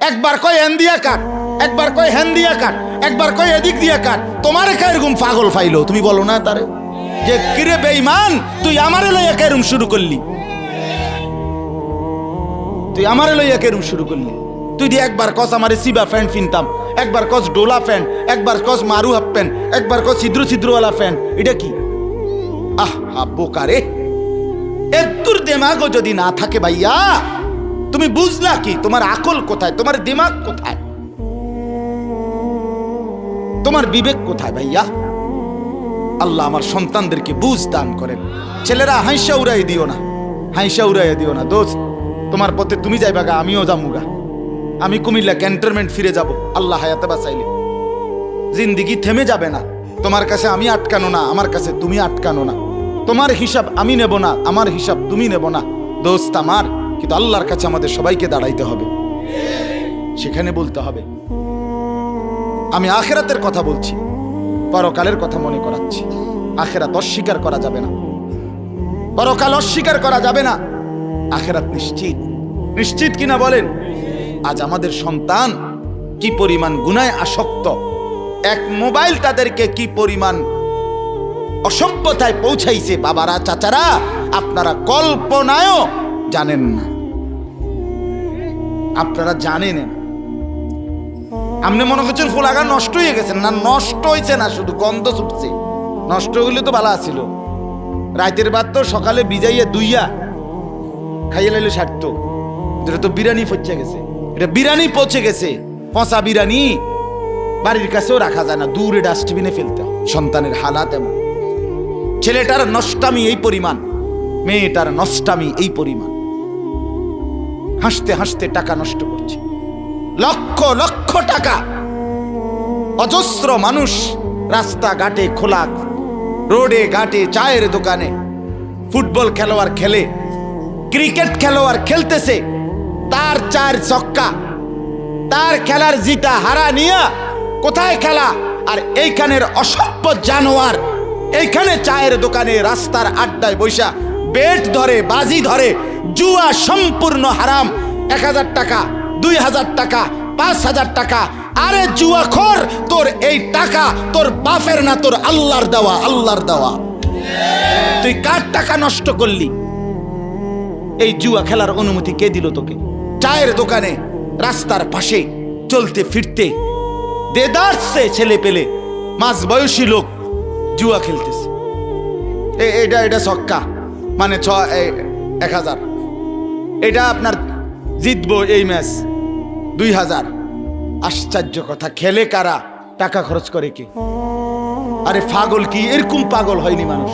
একবার কয় হ্যান দিয়া কাট, একবার কয় হ্যান দিয়া কাট, একবার কয় এদিক দিয়া কাট। তোমার এরকম পাগল ফাইলো? তুমি বলো না তারে। যে কিরে বেঈমান, তুই আমারে লইয়া কেরম শুরু করলি? তুই আমারে লইয়া কেরম শুরু করলি? তুই দিয়ে একবার কস আমারে সিবা প্যান্ট কিনতাম একবার কস ডোলা প্যান্ট একবার কস মারু হাফ প্যান্ট, একবার কস ছিদ্র ছিদ্রওয়ালা প্যান্ট এটা কি? আহ হা বোকারে এত্তুর দেমাগো যদি না থাকে ভাইয়া তুমি বুঝলা কি, তোমার আকল কোথায়, তোমার দিমাগ কোথায়? তোমার বিবেক কোথায় ভাইয়া? আল্লাহ আমার সন্তানদেরকে বুঝ দান করেন। ছেলেরা হাইসা উড়াই দিও না, হাইসা উড়াই দিও না। দোস্ত, তোমার পথে তুমি যাইবা গা, আমিও যামুগা আমি কুমিল্লা ক্যান্টনমেন্ট ফিরে যাব, আল্লাহ হায়াতে বাঁচাইলে। জিন্দিগি থেমে যাবে না। তোমার কাছে আমি আটকানো না, আমার কাছে তুমি আটকানো না। তোমার হিসাব আমি নেব না, আমার হিসাব তুমি নেব না। দোস্ত আমার কিন্তু আল্লাহর কাছে আমাদের সবাইকে দাঁড়াইতে হবে। সেখানে বলতে হবে, আমি আখেরাতের কথা বলছি, পরকালের কথা মনে করাচ্ছি। আখেরাত অস্বীকার করা যাবে না। পরকাল অস্বীকার করা যাবে না। আখেরাত নিশ্চিত। নিশ্চিত কিনা বলেন? আজ আমাদের সন্তান কি পরিমাণ গুনায় আসক্ত? এক মোবাইল তাদেরকে কি পরিমাণ অসভ্যতায় পৌঁছাইছে? বাবারা, চাচারা, আপনারা কল্পনায়ও জানেন না। আপনারা জানেন আপনি মনে করছেন ফুলাগা নষ্ট হয়ে গেছেন। না, নষ্ট হয়েছে না, শুধু গন্ধ ছুটছে। নষ্ট হইলে তো ভালো আছিল। রাতের বাদ তো সকালে বিজাইয়া দুইয়া খাইয়ে লাইলে সারত। এটা তো বিরিয়ানি পচে গেছে। এটা বিরিয়ানি পচে গেছে। পচা বিরিয়ানি বাড়ির কাছেও রাখা যায় না। দূরে ডাস্টবিনে ফেলতে হয়। সন্তানের হালাত এমন। ছেলেটার নষ্টামি এই পরিমাণ। মেয়েটার নষ্টামি এই পরিমাণ। হাসতে হাসতে টাকা নষ্ট করছে। লক্ষ লক্ষ টাকা। অজস্র মানুষ রাস্তাঘাটে খোলা রোডে ঘাটে, চায়ের দোকানে, ফুটবল খেলোয়াড় খেলে, ক্রিকেট খেলোয়াড় খেলতেছে, তার চার চক্কা তার খেলার জিতা হারা নিয়া কোথায় খেলা? আর এইখানের অসভ্য জানোয়ার, এইখানে চায়ের দোকানে রাস্তার আড্ডায় বৈশা বেট ধরে, বাজি ধরে, জুয়া সম্পূর্ণ হারাম। এক হাজার টাকা, দুই হাজার টাকা, পাঁচ হাজার টাকা। আরে জুয়া খোর তোর এই টাকা তোর বাপের না, তোর আল্লাহর দেওয়া আল্লাহর দেওয়া। তুই কার টাকা নষ্ট করলি? এই জুয়া খেলার অনুমতি কে দিল তোকে? চায়ের দোকানে, রাস্তার পাশে, চলতে ফিরতে। দেদারসে ছেলে পেলে মাঝ বয়সী লোক জুয়া খেলতেছে। এটা এটা ছক্কা। মানে ছ এক হাজার। এটা আপনার জিতবো এই ম্যাচ। দুই হাজার। আশ্চর্য কথা, খেলে কারা? টাকা খরচ করে কি? আরে পাগল কি? এরকম পাগল হয়নি মানুষ।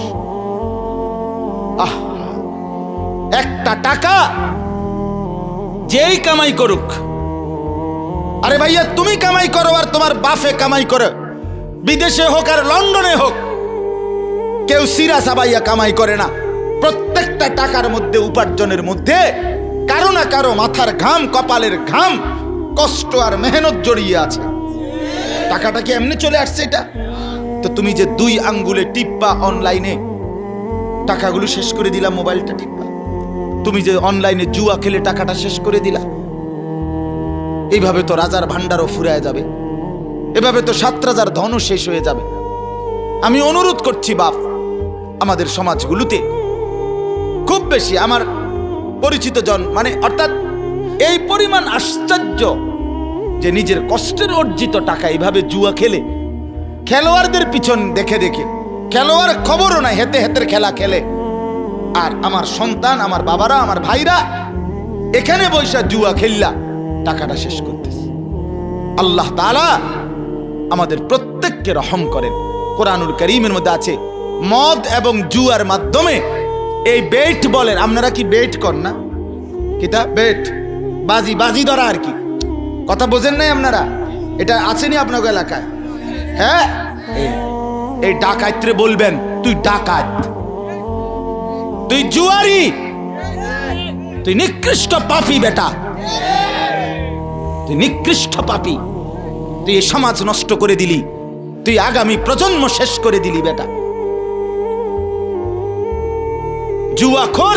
আহ! একটা টাকা যেই কামাই করুক। আরে ভাইয়া, তুমি কামাই করো আর তোমার বাফে কামাই করো। বিদেশে হোক আর লন্ডনে হোক, কেউ সিরা সাবাইয়া কামাই করে না। প্রত্যেকটা টাকার মধ্যে, উপার্জনের মধ্যে কারও না কারও মাথার ঘাম, কপালের ঘাম, কষ্ট আর মেহনত জড়িয়ে আছে। টাকাটা কি এমনি চলে আসছে এটা? তো তুমি যে দুই আঙ্গুলে টিপ্পা অনলাইনে টাকাগুলো শেষ করে দিলা, মোবাইলটা টিপ্পা। তুমি যে অনলাইনে জুয়া খেলে টাকাটা শেষ করে দিলা। এইভাবে তো রাজার ভান্ডারও ফুরায় যাবে। এভাবে তো সাত রাজার ধনও শেষ হয়ে যাবে। আমি অনুরোধ করছি, বাপ, আমাদের সমাজগুলোতে বেশি আমার পরিচিত জন। মানে অর্থাৎ এই পরিমাণ আশ্চর্য যে নিজের কষ্টের অর্জিত টাকা এইভাবে জুয়া খেলে, খেলোয়াড়দের পিছন দেখে দেখে, খেলোয়াড় খবরও নাই, হেতে হেতের খেলা খেলে। আর আমার সন্তান, আমার বাবারা, আমার ভাইরা, এখানে বৈশা জুয়া খেললা, টাকাটা শেষ করতেছে। আল্লাহ তাআলা আমাদের প্রত্যেককে রহম করেন। কোরআনুল করিমের মধ্যে আছে মদ এবং জুয়ার মাধ্যমে এই বেট বলেন, আপনারা কি বেট কর না? কিতা? বেট। বাজি বাজি ধরা আর কি। কথা বোঝেন নাই আপনারা? এটা আসেনি আপনার এলাকায়? হ্যাঁ? এই- ডাকাইত্রে বলবেন, তুই ডাকাত। তুই জুয়ারি। তুই নিকৃষ্ট পাপি বেটা। তুই নিকৃষ্ট পাপি। তুই সমাজ নষ্ট করে দিলি। তুই আগামী প্রজন্ম শেষ করে দিলি বেটা। জুয়াখোর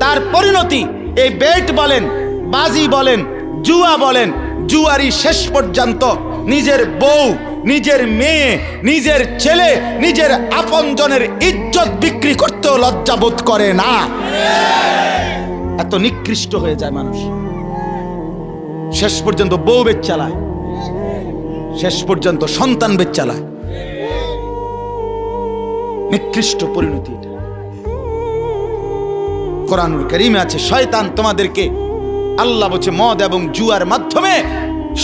তার পরিণতি, এই বেট বলেন, বাজি বলেন, জুয়া বলেন জুয়ারি শেষ পর্যন্ত নিজের বউ, নিজের মেয়ে, নিজের ছেলে, নিজের আপনজনের ইজ্জত বিক্রি করতেও লজ্জাবোধ করে না। এত নিকৃষ্ট হয়ে যায় মানুষ। শেষ পর্যন্ত বউ বেচ চালায়। শেষ পর্যন্ত সন্তান বেচ চালায়। নিকৃষ্ট পরিণতি এটা। কোরআনুল করিমে আছে, শয়তান তোমাদেরকে, আল্লাহ বলছে মদ এবং জুয়ার মাধ্যমে,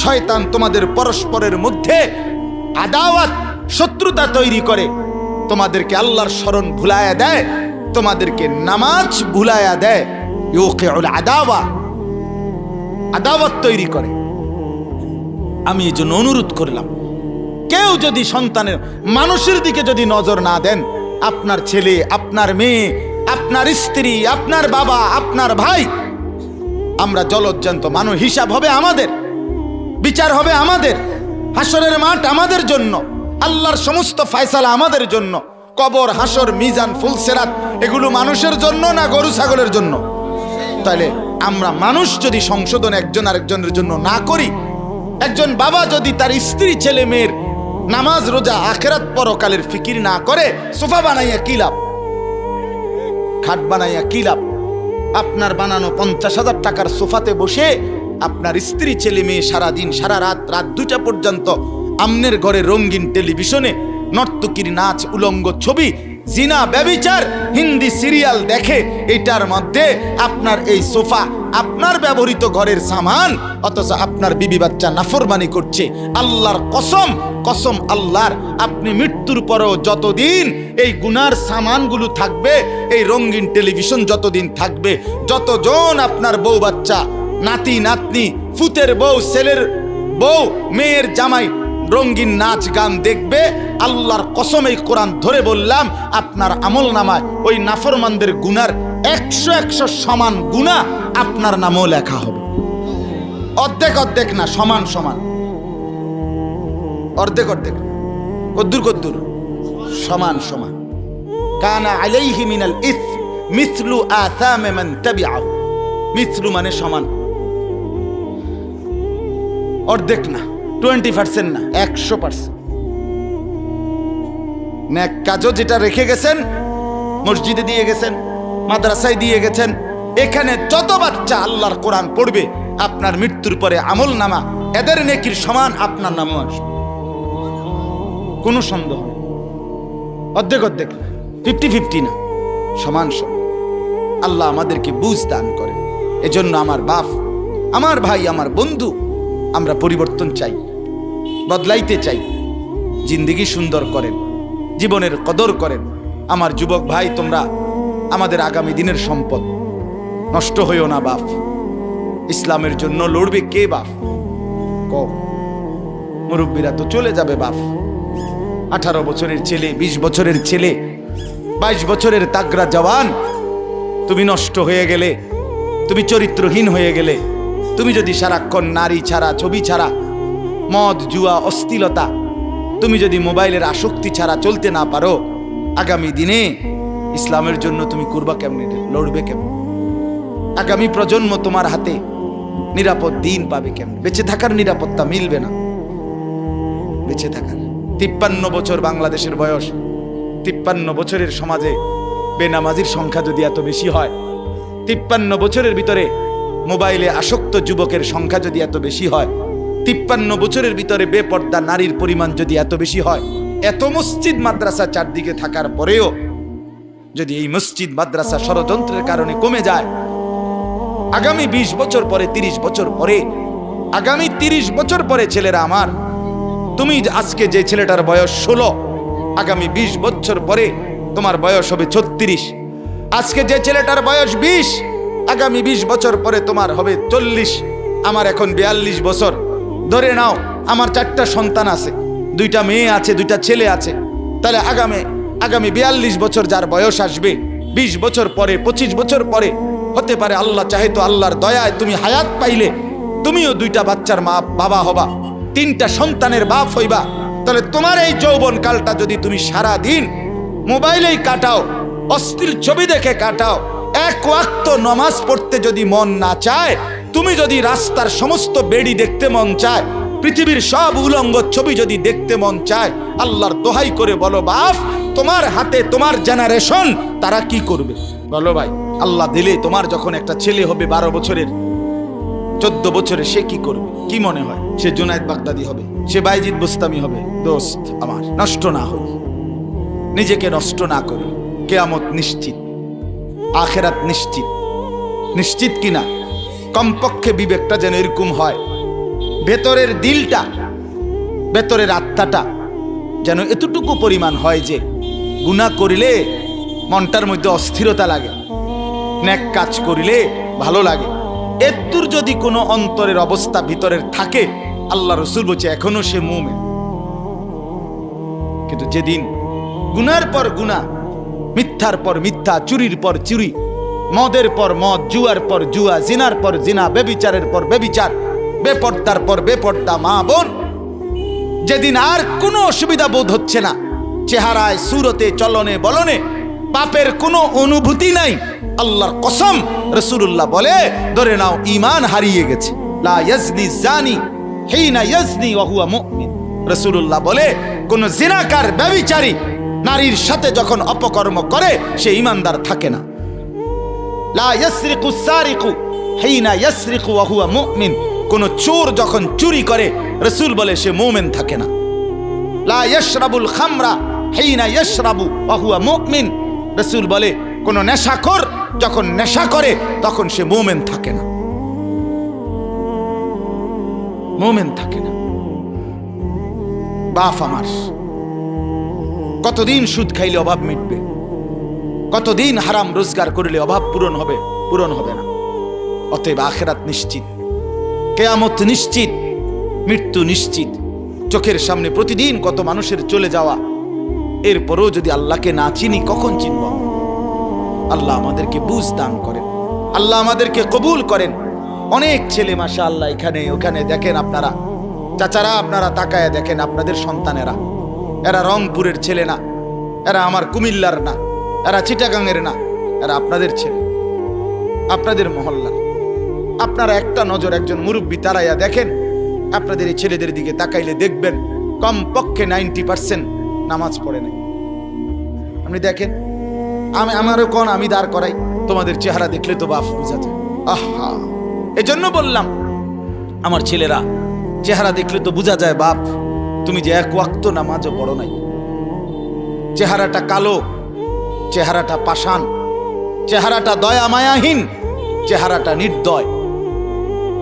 শয়তান তোমাদের পরস্পরের মধ্যে আদাওয়াত, শত্রুতা তৈরি করে। তোমাদেরকে আল্লাহর স্মরণ ভুলায়া দেয়, তোমাদেরকে নামাজ ভুলায়া দেয়। আদাওয়া, আদাওয়াত তৈরি করে। আমি এই জন্য অনুরোধ করলাম, কেউ যদি সন্তানের, মানুষের দিকে যদি নজর না দেন, আপনার ছেলে, আপনার মেয়ে আপনার স্ত্রী, আপনার বাবা, আপনার ভাই। আমরা জলজ্জান্ত মানুষ, হিসাব হবে আমাদের। বিচার হবে আমাদের। হাসরের মাঠ আমাদের জন্য। আল্লাহর সমস্ত ফয়সালা আমাদের জন্য। কবর, হাসর, মিজান, ফুলসেরাত, এগুলো মানুষের জন্য না গরু, ছাগলের জন্য? তাহলে আমরা মানুষ যদি সংশোধন একজন আরেকজনের জন্য না করি, একজন বাবা যদি তার স্ত্রী, ছেলে, মেয়ের নামাজ, রোজা, আখেরাত, পরকালের ফিকির না করে, সোফা বানাইয়া কি লাভ? খাট বানাইয়া কি লাভ? আপনার বানানো পঞ্চাশ হাজার টাকার সোফাতে বসে আপনার স্ত্রী, ছেলে, মেয়ে সারাদিন, সারা রাত রাত দুটা পর্যন্ত আমনের ঘরে রঙিন টেলিভিশনে নর্তকীর নাচ, উলঙ্গ ছবি জিনা, ব্যবিচার, হিন্দি সিরিয়াল দেখে এটার মধ্যে আপনার এই সোফা, আপনার ব্যবহৃত ঘরের সামান, অথচ আপনার বিবি বাচ্চা নাফরমানি করছে। আল্লাহর কসম কসম আল্লাহর, আপনি মৃত্যুর পরেও যতদিন এই গুনার সামানগুলো থাকবে, এই রঙিন টেলিভিশন যতদিন থাকবে, যতজন আপনার বউ বাচ্চা, নাতি, নাতনি, ফুতের বউ, ছেলের বউ, মেয়ের জামাই রঙ্গিন নাচ গান দেখবে, আল্লাহর কসম এই কোরআন ধরে বললাম, আপনার আমল নামায় ওই নাফরমানদের গুনার একশো একশো সমান গুণা আপনার নামও লেখা হবে। অর্ধেক অর্ধেক না, সমান সমান। অর্ধেক অর্ধেক। কদ্দুর কদ্দুর। সমান সমান। কানা আলাইহি মিনাল ইস মিথলু আসামে মান তাবিআহু। মিথলু মানে সমান। অর্ধেক না। টোয়েন্টি পার্সেন্ট না। একশো পার্সেন্ট। ন্যাক কাজও যেটা রেখে গেছেন, মসজিদে দিয়ে গেছেন, মাদ্রাসায় দিয়ে গেছেন, এখানে যত বাচ্চা আল্লাহর কোরআন পড়বে, আপনার মৃত্যুর পরে আমল নামা, এদের নেকির সমান আপনার নামও আসবে। কোনো সন্দেহ অর্ধেক অর্ধেক না, ফিফটি ফিফটি না, সমান সমান। আল্লাহ আমাদেরকে বুঝ দান করে এজন্য আমার বাপ, আমার ভাই, আমার বন্ধু, আমরা পরিবর্তন চাই। বদলাইতে চাই। জিন্দিগি সুন্দর করেন, জীবনের কদর করেন। আমার যুবক ভাই, তোমরা আমাদের আগামী দিনের সম্পদ। নষ্ট হইও না বাপ। ইসলামের জন্য লড়বে কে বাপ? ক মুরব্বীরা তো চলে যাবে বাপ। আঠারো বছরের ছেলে ২০ বছরের ছেলে, বাইশ বছরের তাগরা জওয়ান। তুমি নষ্ট হয়ে গেলে, তুমি চরিত্রহীন হয়ে গেলে, তুমি যদি সারাক্ষণ নারী ছাড়া, ছবি ছাড়া মদ, জুয়া, অস্থিলতা। তুমি যদি মোবাইলের আসক্তি ছাড়া চলতে না পারো, আগামী দিনে ইসলামের জন্য তুমি করবা কেমনি? লড়বে কেমন? আগামী প্রজন্ম তোমার হাতে নিরাপদ দিন পাবে কেমন? বেঁচে থাকার নিরাপত্তা মিলবে না। বেঁচে থাকার। তিপ্পান্ন বছর বাংলাদেশের বয়স। তিপ্পান্ন বছরের সমাজে বেনামাজির সংখ্যা যদি এত বেশি হয়, তিপ্পান্ন বছরের ভিতরে মোবাইলে আসক্ত যুবকের সংখ্যা যদি এত বেশি হয় তিপ্পান্ন বছরের ভিতরে বেপর্দা নারীর পরিমাণ যদি এত বেশি হয়, এত মসজিদ মাদ্রাসা চারদিকে থাকার পরেও যদি এই মসজিদ মাদ্রাসা ষড়যন্ত্রের কারণে কমে যায়, আগামী ২০ বছর পরে ৩০ বছর পরে, আগামী ৩০ বছর পরে ছেলেরা আমার, তুমি আজকে যে ছেলেটার বয়স ষোলো, আগামী ২০ বছর পরে তোমার বয়স হবে ছত্রিশ, আজকে যে ছেলেটার বয়স বিশ, আগামী ২০ বছর পরে তোমার হবে চল্লিশ, আমার এখন বিয়াল্লিশ বছর। ধরে নাও, আমার চারটা সন্তান আছে। দুইটা মেয়ে আছে, দুইটা ছেলে আছে। তাহলে আগামী আগামী বিয়াল্লিশ বছর যার বয়স আসবে ২০ বছর পরে ২৫ বছর পরে, হতে পারে আল্লাহ চাহে তো আল্লাহর দয়ায় তুমি হায়াত পাইলে, তুমিও দুইটা বাচ্চার মা, বাবা হবা, তিনটা সন্তানের বাপ হইবা। তাহলে তোমার এই যৌবন কালটা যদি তুমি সারা দিন মোবাইলেই কাটাও অস্থির ছবি দেখে কাটাও, এক ওয়াক্ত নমাজ পড়তে যদি মন না চায় তুমি যদি রাস্তার সমস্ত বেড়ি দেখতে মন চায়, পৃথিবীর সব উলঙ্গ ছবি যদি দেখতে মন চায়, আল্লাহর দোহাই করে বলো, বাপ, তোমার হাতে তোমার জেনারেশন তারা কি করবে? বলো ভাই, আল্লাহ দিলে তোমার যখন একটা ছেলে হবে বারো বছরের, চোদ্দ বছরে সে কি করবে? কি মনে হয়? সে জুনায়দ বাগদাদি হবে, সে বাইজিদ বুস্তামি হবে। দোস্ত আমার, নষ্ট না হই নিজেকে নষ্ট না করি। কেয়ামত নিশ্চিত। আখেরাত নিশ্চিত। নিশ্চিত কিনা? কমপক্ষে বিবেকটা যেন এরকম হয়। ভেতরের দিলটা, ভেতরের আত্মাটা যেন এতটুকু পরিমাণ হয় যে গুণা করিলে মনটার মধ্যে অস্থিরতা লাগে, ন্যাক কাজ করিলে ভালো লাগে। এত্তুর যদি কোনো অন্তরের অবস্থা ভিতরের থাকে আল্লাহ রসুল বলছে, এখনও সে মুমে কিন্তু যেদিন গুনার পর গুনা মিথ্যার পর মিথ্যা, চুরির পর চুরি মদের পর মদ, জুয়ার পর জুয়া, জিনার পর জিনা, বেবিচারের পর বেবিচার, বেপর্দার পর বেপর্দা মা বোন। যেদিন আর কোনো অসুবিধা বোধ হচ্ছে না, চেহারায়, সুরতে, চলনে, বলনে, পাপের কোনো অনুভূতি নাই। আল্লাহর কসম রসুল্লাহ বলে, ধরে নাও ইমান হারিয়ে গেছে। লা জানি রসুল্লাহ বলে, কোন জিনাকার ব্যভিচারী নারীর সাথে যখন অপকর্ম করে, সে ইমানদার থাকে না। লা ইয়াসরিকু সারিকু হিনা ইয়াসরিকু ওয়া হুয়া মুমিন। কোন চোর যখন চুরি করে, রসুল বলে সে মুমিন থাকে না। লা ইয়াশরাবুল খামরা হিনা ইয়াশরাবু ওয়া হুয়া মুমিন। রসুল বলে, কোন নেশাখোর যখন নেশা করে, তখন সে মুমিন থাকে না। মুমিন থাকে না। বাপ আমার, কতদিন সুদ খাইলে অভাব মিটবে? কতদিন হারাম রোজগার করলে অভাব পূরণ হবে? পূরণ হবে না। অতএব আখেরাত নিশ্চিত। কেয়ামত নিশ্চিত। মৃত্যু নিশ্চিত। চোখের সামনে প্রতিদিন কত মানুষের চলে যাওয়া। এরপরও যদি আল্লাহকে না চিনি, কখন চিনব? আল্লাহ আমাদেরকে বুঝ দান করেন। আল্লাহ আমাদেরকে কবুল করেন। অনেক ছেলে মাসা আল্লাহ এখানে, ওখানে দেখেন আপনারা। চাচারা আপনারা তাকায় দেখেন আপনাদের সন্তানেরা। এরা রংপুরের ছেলে না। এরা আমার কুমিল্লার না। এরা চিটাগাংয়ের না, এরা আপনাদের ছেলে, আপনাদের মহল্লা। আপনারা একটা নজর একজন মুরব্বী তারাইয়া দেখেন, আপনাদের এই ছেলেদের দিকে তাকাইলে দেখবেন কম পক্ষে নাইনটি পার্সেন্ট নামাজ পড়ে নাই। আপনি দেখেন, আমি, আমারও কোন আমি দাঁড় করাই, তোমাদের চেহারা দেখলে তো বাফ বুঝা যায়। আহা! এজন্য বললাম, আমার ছেলেরা, চেহারা দেখলে তো বোঝা যায় বাপ তুমি যে এক ওয়াক্ত নামাজও পড়ো নাই। চেহারাটা কালো চেহারাটা পাষাণ, চেহারাটা দয়া মায়াহীন চেহারাটা নির্দয়।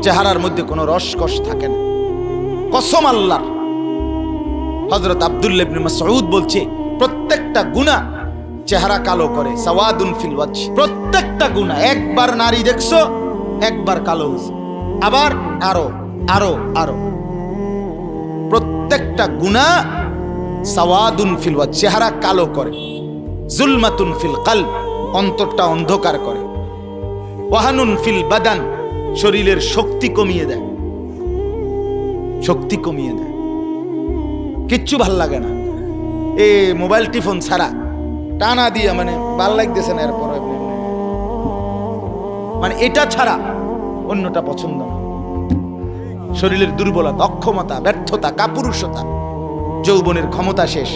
চেহারার মধ্যে কোনো রসকস থাকে না। কসম আল্লাহর। হজরত আব্দুল্লাহ সৌদ বলছে, প্রত্যেকটা গুণা চেহারা কালো করে, সাওয়াদুন ফিল প্রত্যেকটা গুণা একবার নারী দেখছ, একবার কালো আবার আরও আরও আরও। প্রত্যেকটা গুণা সাওয়াদুন ফিল চেহারা কালো করে। জুলমাতুন ফিল কাল অন্তরটা অন্ধকার করে। ওয়াহানুন ফিল বাদান, শরীরের শক্তি কমিয়ে দেয়। শক্তি কমিয়ে দেয়। কিচ্ছু ভালো লাগে না। এ মোবাইল টিফোন ছাড়া টানা দিয়ে মানে ভালো লাগতেছে না এরপর। মানে এটা ছাড়া অন্যটা পছন্দ না। শরীরের দুর্বলতা, অক্ষমতা, ব্যর্থতা, কাপুরুষতা, যৌবনের ক্ষমতা শেষ।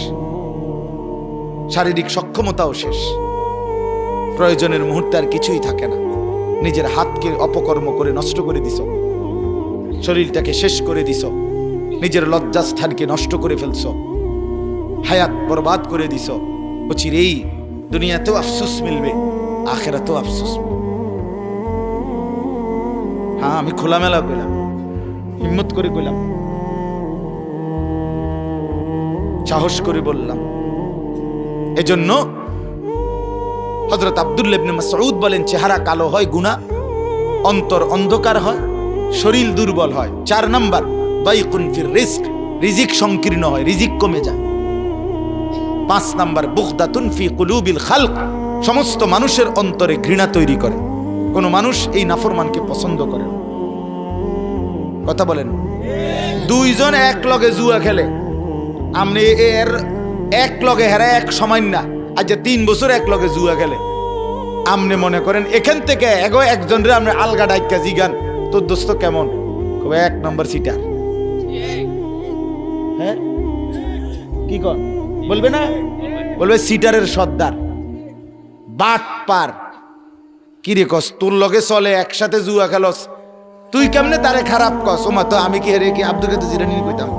শারীরিক সক্ষমতাও শেষ। প্রয়োজনের মুহূর্তে আর কিছুই থাকে না। নিজের হাতকে অপকর্ম করে নষ্ট করে দিছ। শরীরটাকে শেষ করে দিছ। নিজের লজ্জাস্থানকে নষ্ট করে ফেলছ। হায়াত বরবাদ করে দিস দিছ এই দুনিয়াতেও আফসুস মিলবে, আখেরাতেও আফসুস। হ্যাঁ আমি খোলামেলা কইলাম। হিম্মত করে কইলাম। সাহস করে বললাম। এজন্য হজরত আবদুল্লাবনে মাসউদ বলেন, চেহারা কালো হয়, গুণা, অন্তর অন্ধকার হয়, শরীর দুর্বল হয়। চার নাম্বার দাইকুন রিস্ক, রিজিক সংকীর্ণ হয়, রিজিক কমে যায়। পাঁচ নাম্বার বুখদাতুন ফি কুলুবিল খালক, সমস্ত মানুষের অন্তরে ঘৃণা তৈরি করে। কোন মানুষ এই নাফরমানকে পছন্দ করে কথা বলেন। দুইজন এক লগে জুয়া খেলে। আপনি এর এক লগে হেরা এক সময় না। আজ তিন বছর এক লগে জুয়া খেলে আপনি মনে করেন, এখান থেকে এগো একজন রে আপনি আলগা ডাইকা জিগান। তোর দোস্ত কেমন? কবে এক নম্বর সিটার। হ্যাঁ? কি কর? বলবে না? বলবে সিটারের সর্দার। বাট পার। কি রে কস, তোর লগে চলে, একসাথে জুয়া খেলস। তুই কেমনে তারে খারাপ কস? ওমা তো আমি কি হেরে কি আব্দুল কাদের জিরানি কইতাম।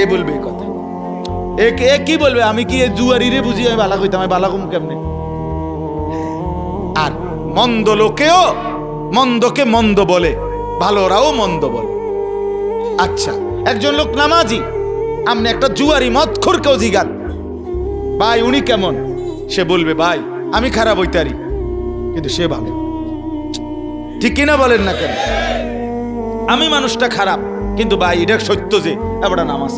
এ বলবে কথা। এ কি বলবে? আমি কি এ জুয়ারি রে বুঝি? আমি বালা কইতাম, আমি বালা কম কেমনে? আর মন্দ লোকেও মন্দকে মন্দ বলে, ভালোরাও মন্দ বলে। আচ্ছা একজন লোক নামাজি আপনি একটা জুয়ারি মদ খোরকেও জিগান। ভাই, উনি কেমন? সে বলবে, ভাই, আমি খারাপ হইতারি। কিন্তু সে ভালো। ঠিক কিনা বলেন না কেন? আমি মানুষটা খারাপ, কিন্তু ভাই, এটা সত্য যে এবার নামাজ।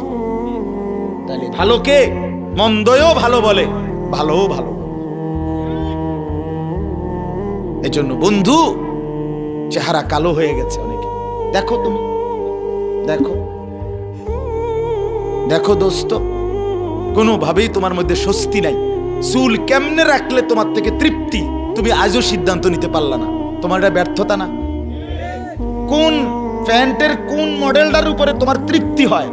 তাহলে ভালোকে মন্দও ভালো বলে, ভালোও ভালো। এজন্য বন্ধু, চেহারা কালো হয়ে গেছে অনেকে। দেখো তুমি, দেখো। দেখো দোস্ত, কোনোভাবেই তোমার মধ্যে স্বস্তি নাই। চুল কেমনে রাখলে তোমার থেকে তৃপ্তি, তুমি আজও সিদ্ধান্ত নিতে পারলা না। তোমার এটা ব্যর্থতা না? কোন প্যান্টের কোন মডেলটার উপরে তোমার তৃপ্তি হয়?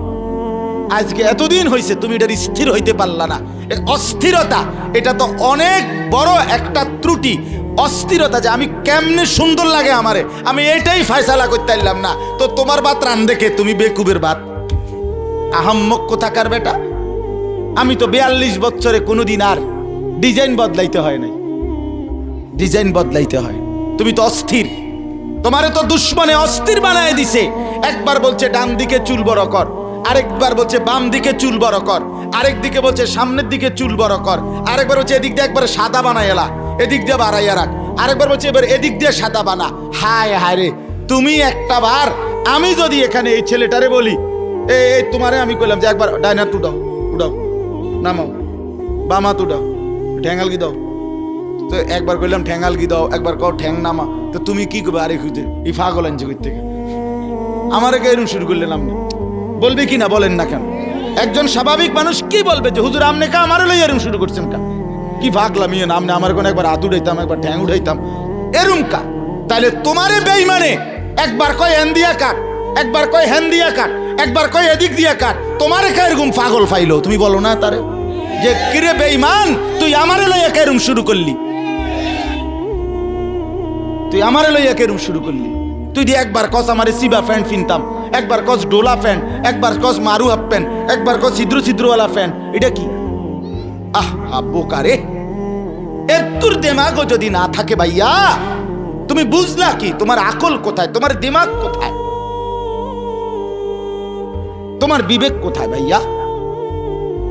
আজকে এতদিন হয়েছে তুমি এটার স্থির হইতে পারলা না। অস্থিরতা, এটা তো অনেক বড় একটা ত্রুটি। অস্থিরতা যে আমি কেমনে সুন্দর লাগে আমারে, আমি এটাই ফায়সালা করতে পারলাম না। তো তোমার বাত রান দেখে, তুমি বেকুবের বাত। আহাম্মক কোথাকার বেটা? আমি তো বিয়াল্লিশ বছরে কোনোদিন আর ডিজাইন বদলাইতে হয় নাই। ডিজাইন বদলাইতে হয়। তুমি তো অস্থির। তোমারে তো দুশ্মনে অস্থির বানায় দিছে। একবার বলছে, ডান দিকে চুল বড় কর। আরেকবার বলছে, বাম দিকে চুল বড় কর। আরেক দিকে বলছে, সামনের দিকে চুল বড় কর। আরেকবার বলছে, এদিক দিয়ে একবার সাদা বানাই এলা। এদিক দিয়ে বাড়াইয়া রাখ। আরেকবার বলছে, এবার এদিক দিয়ে সাদা বানা। হায় হায় রে, তুমি একটা বার আমি যদি এখানে এই ছেলেটারে বলি এই তোমারে আমি কইলাম যে একবার ডাইনার তুডাও উডাও নামাও, বামা তুডাও ঢ্যাঙ্গাল কি দাও। তো একবার কইলাম ঠ্যাঙ্গাল কি দাও, একবার কও, ঠ্যাং নামা। তো তুমি কি করবে? আরে খুঁজে, এই ফাগল আনছে কই থেকে। আমার একে এরম শুরু করলেন আপনি বলবে কি না বলেন না কেন? একজন স্বাভাবিক মানুষ কি বলবে যে, হুজুর, আপনি কা আমার লই এরম শুরু করছেন কা? কি ভাগলাম ইয়ে আপনি আমার কোন একবার হাত উঠাইতাম, একবার ঠ্যাং উঠাইতাম। এরম কা? তাহলে তোমারে বেইমানে একবার কয় হ্যান দিয়া কাট, একবার কয় হ্যান দিয়া কাট, একবার কয় এদিক দিয়া কাট, তোমারে কা এরকম পাগল ফাইলো? তুমি বলো না তারে। যে, কিরে বেইমান তুই আমারে লইয়া কেরম শুরু করলি? তুই আমারে লইয়া কেরম শুরু করলি। তুই দিয়ে একবার কস আমারে সিবা প্যান্ট কিনতাম একবার কস ডোলা প্যান্ট একবার কস মারু হাফ প্যান্ট, একবার কস ছিদ্র ছিদ্রওয়ালা প্যান্ট এটা কি? আহ বোকা রে। এত্তুর দেমাগও যদি না থাকে ভাইয়া, তুমি বুঝলা কি, তোমার আকল কোথায়, তোমার দিমাগ কোথায়? তোমার বিবেক কোথায় ভাইয়া?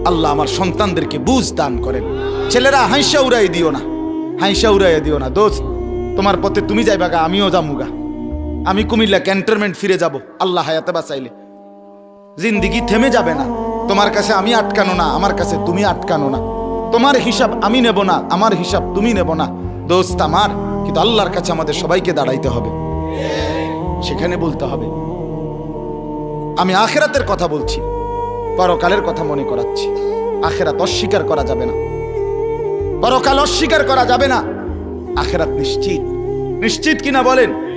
আল্লাহ আমার সন্তানদেরকে বুঝ দান করেন। ছেলেরা হাইসা উড়াই দিও না, হাইসা উড়াই দিও না। দোস্ত, তোমার পথে তুমি যাইবা গা আমিও যামুগা। আমি কুমিল্লা ক্যান্টনমেন্ট ফিরে যাব। আল্লাহ হায়াতে বাঁচাইলে। জিন্দিগি থেমে যাবে না। তোমার কাছে আমি আটকানো না, আমার কাছে তুমি আটকানো না। তোমার হিসাব আমি নেব না, আমার হিসাব তুমি নেব না। দোস্ত আমার, কিন্তু আল্লাহর কাছে আমাদের সবাইকে দাঁড়াইতে হবে। সেখানে বলতে হবে। আমি আখেরাতের কথা বলছি। পরকালের কথা মনে করাচ্ছি। আখেরাত অস্বীকার করা যাবে না। পরকাল অস্বীকার করা যাবে না। আখেরাত নিশ্চিত। নিশ্চিত কিনা বলেন?